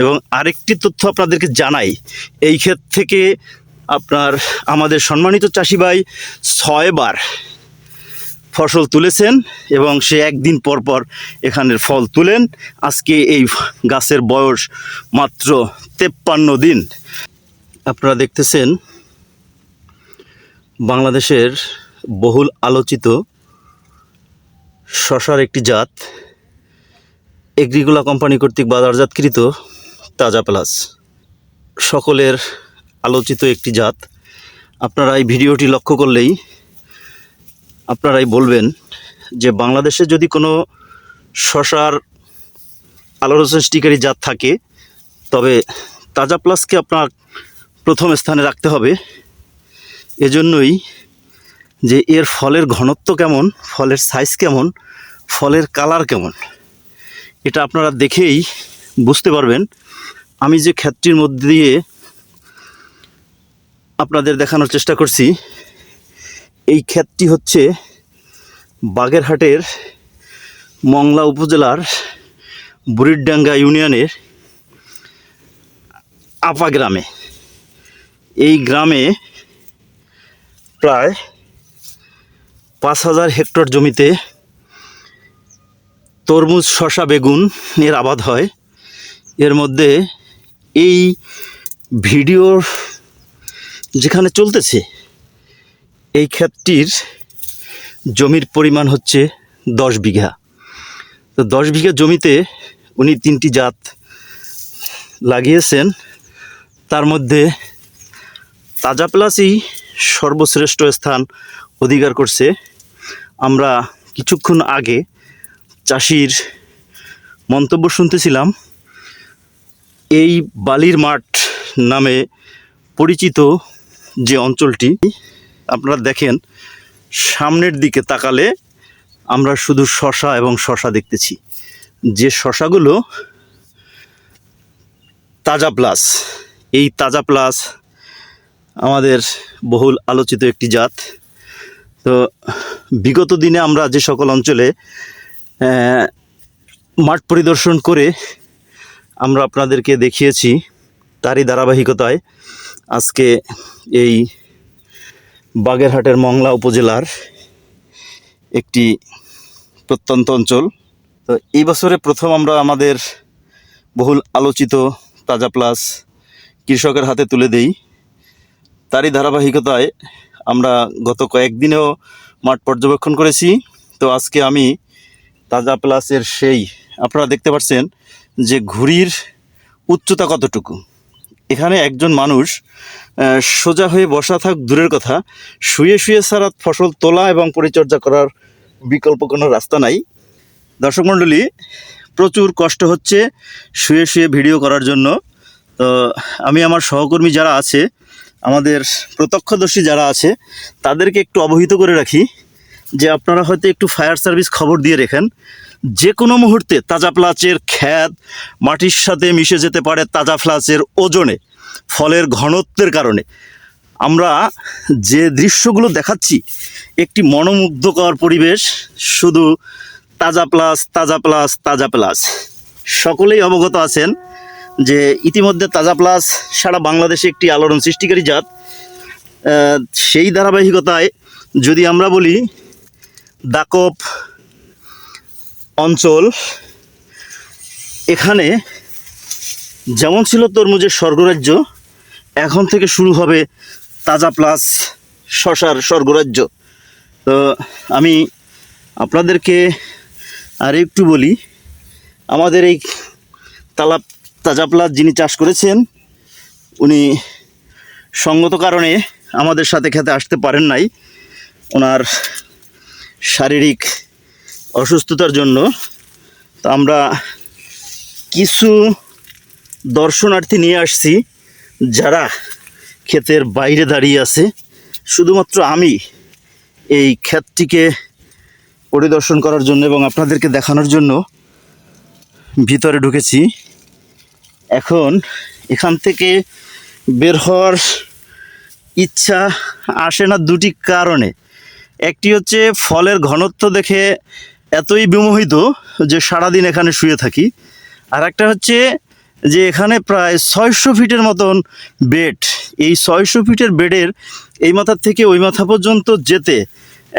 এবং আরেকটি তথ্য আপনাদেরকে জানাই, এই ক্ষেত থেকে আপনার আমাদের সম্মানিত চাষি ভাই ছয়বার ফসল তুলেছেন এবং সে একদিন পর পর এখানের ফল তুলেন। আজকে এই গাছের বয়স মাত্র তেপ্পান্ন দিন। আপনারা দেখতেছেন, বাংলাদেশের বহুল আলোচিত শশার একটি জাত এগ্রিকোলা কোম্পানি কর্তৃক বাজারজাতকৃত তাজা প্লাস। সকলের আলোচিত একটি জাত। আপনারা এই ভিডিওটি লক্ষ্য করলেই আপনারাই বলবেন যে বাংলাদেশে যদি কোনো শশার আলোর সৃষ্টিকারী জাত থাকে, তবে তাজা প্লাসকে আপনার প্রথম স্থানে রাখতে হবে। এজন্যই যে এর ফলের ঘনত্ব কেমন, ফলের সাইজ কেমন, ফলের কালার কেমন, এটা আপনারা দেখেই বুঝতে পারবেন। আমি যে ক্ষেতটির মধ্যে দিয়ে আপনাদের দেখানোর চেষ্টা করছি, এই ক্ষেতটি হচ্ছে বাগেরহাটের মংলা উপজেলার বুড়িরডাঙ্গা ইউনিয়নের আপা গ্রামে। এই গ্রামে প্রায় পাঁচ হাজার হেক্টর জমিতে তরমুজ শশা বেগুন এর আবাদ হয়। এর মধ্যে এই ভিডিওর যেখানে চলতেছে, এই ক্ষেতটির জমির পরিমাণ হচ্ছে দশ বিঘা। তো দশ বিঘা জমিতে উনি তিনটি জাত লাগিয়েছেন। তার মধ্যে তাজা প্লাসই সর্বশ্রেষ্ঠ স্থান অধিকার করছে। আমরা কিছুক্ষণ আগে চাষির মন্তব্য শুনতেছিলাম। এই বালির মাঠ নামে পরিচিত যে অঞ্চলটি, আপনারা দেখেন, সামনের দিকে তাকালে আমরা শুধু শশা এবং শশা দেখতেছি। যে শশাগুলো তাজা প্লাস, এই তাজা প্লাস আমাদের বহুল আলোচিত একটি জাত। তো বিগত দিনে আমরা যে সকল অঞ্চলে মাঠ পরিদর্শন করে আমরা আপনাদেরকে দেখিয়েছি তারই ধারাবাহিকতায় আজকে এই বাগেরহাটের মংলা উপজেলার একটি প্রত্যন্ত অঞ্চল। তো এই বছরে প্রথম আমরা আমাদের বহুল আলোচিত তাজা প্লাস কৃষকের হাতে তুলে দেই। তারই ধারাবাহিকতায় আমরা গত কয়েকদিনেও মাঠ পর্যবেক্ষণ করেছি। তো আজকে আমি তাজা প্লাসের সেই, আপনারা দেখতে পাচ্ছেন যে ঘুড়ির উচ্চতা কতটুকু? এখানে একজন মানুষ সোজা হয়ে বসা থাক, দূরের কথা, শুয়ে শুয়ে সারা ফসল তোলা এবং পরিচর্যা করার বিকল্প কোনো রাস্তা নাই। দর্শক মণ্ডলী, প্রচুর কষ্ট হচ্ছে শুয়ে শুয়ে ভিডিও করার জন্য। তো আমি আমার সহকর্মী যারা আছে, আমাদের প্রত্যক্ষদর্শী যারা আছে, তাদেরকে একটু অবহিত করে রাখি যে আপনারা হয়তো একটু ফায়ার সার্ভিস খবর দিয়ে রেখেন। যে কোনো মুহূর্তে তাজা প্লাচের খ্যাত মাটির সাথে মিশে যেতে পারে তাজা প্লাচের ওজনে, ফলের ঘনত্বের কারণে। আমরা যে দৃশ্যগুলো দেখাচ্ছি, একটি মনোমুগ্ধকর পরিবেশ, শুধু তাজা প্লাস তাজা প্লাস তাজা প্লাস সকলেই অবগত আছেন যে ইতিমধ্যে তাজা প্লাস সারা বাংলাদেশে একটি আলোড়ন সৃষ্টিকারী জাত। সেই ধারাবাহিকতায় যদি আমরা বলি, দাকপ অঞ্চল, এখানে যেমন ছিল তরমুজের স্বর্গরাজ্য, এখন থেকে শুরু হবে তাজা প্লাস শশার স্বর্গরাজ্য। তো, আমি আপনাদেরকে আর একটু বলি, আমাদের এই তালা, তাজা প্লাস যিনি চাষ করেছেন, উনি সঙ্গত কারণে আমাদের সাথে খেতে আসতে পারেন নাই। ওনার শারীরিক অসুস্থতার জন্য। তো আমরা কিছু দর্শনার্থী নিয়ে আসছি যারা ক্ষেতের বাইরে দাঁড়িয়ে আছে। শুধুমাত্র আমি এই ক্ষেতটিকে পরিদর্শন করার জন্য এবং আপনাদেরকে দেখানোর জন্য ভিতরে ঢুকেছি। এখন এখান থেকে বের হওয়ার ইচ্ছা আসে না দুটি কারণে। একটি হচ্ছে ফলের ঘনত্ব দেখে এতই বিমোহিত যে সারাদিন এখানে শুয়ে থাকি। আর একটা হচ্ছে যে এখানে প্রায় ছয়শো ফিটের মতন বেড। এই ছয়শো ফিটের বেডের এই মাথা থেকে ওই মাথা পর্যন্ত যেতে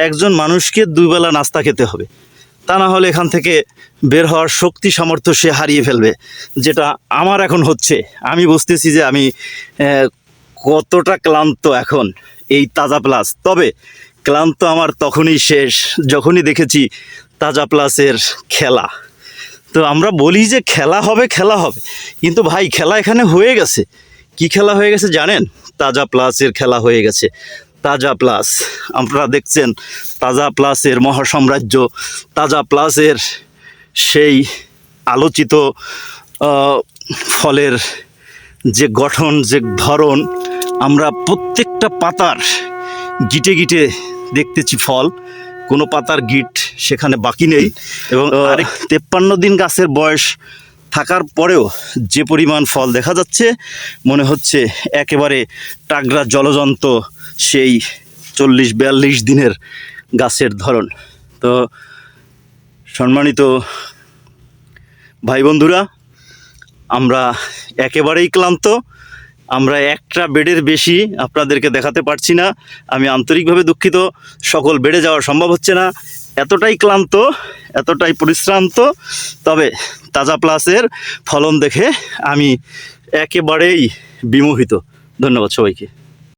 একজন মানুষকে দুবেলা নাস্তা খেতে হবে। তা না হলে এখান থেকে বের হওয়ার শক্তি সামর্থ্য সে হারিয়ে ফেলবে, যেটা আমার এখন হচ্ছে। আমি বুঝতেছি যে আমি কতটা ক্লান্ত এখন এই তাজা প্লাস। তবে ক্লান্ত আমার তখনই শেষ, যখনই দেখেছি তাজা প্লাসের খেলা। তো আমরা বলি যে খেলা হবে খেলা হবে। কিন্তু ভাই, খেলা এখানে হয়ে গেছে। কি খেলা হয়ে গেছে জানেন? তাজা প্লাসের খেলা হয়ে গেছে। তাজা প্লাস, আপনারা দেখছেন তাজা প্লাসের মহাসাম্রাজ্য, তাজা প্লাসের সেই আলোচিত ফলের যে গঠন, যে ধরন, আমরা প্রত্যেকটা পাতার গিটে গিটে দেখতেছি ফল। কোনো পাতার গিট সেখানে বাকি নেই এবং আরেক তেপ্পান্ন দিন গাছের বয়স থাকার পরেও যে পরিমাণ ফল দেখা যাচ্ছে মনে হচ্ছে একেবারে টাগরা জলজন্ত সেই চল্লিশ বিয়াল্লিশ দিনের গাছের ধরন। তো সম্মানিত ভাই বন্ধুরা আমরা একেবারেই ক্লান্ত। আমরা একটা বেডের বেশি আপনাদেরকে দেখাতে পারছি না। আমি আন্তরিকভাবে দুঃখিত। সকল বেড়ে যাওয়া সম্ভব হচ্ছে না। এতটাই ক্লান্ত, এতটাই পরিশ্রান্ত, তবে তাজা প্লাসের ফলন দেখে আমি একেবারেই বিমোহিত। ধন্যবাদ সবাইকে।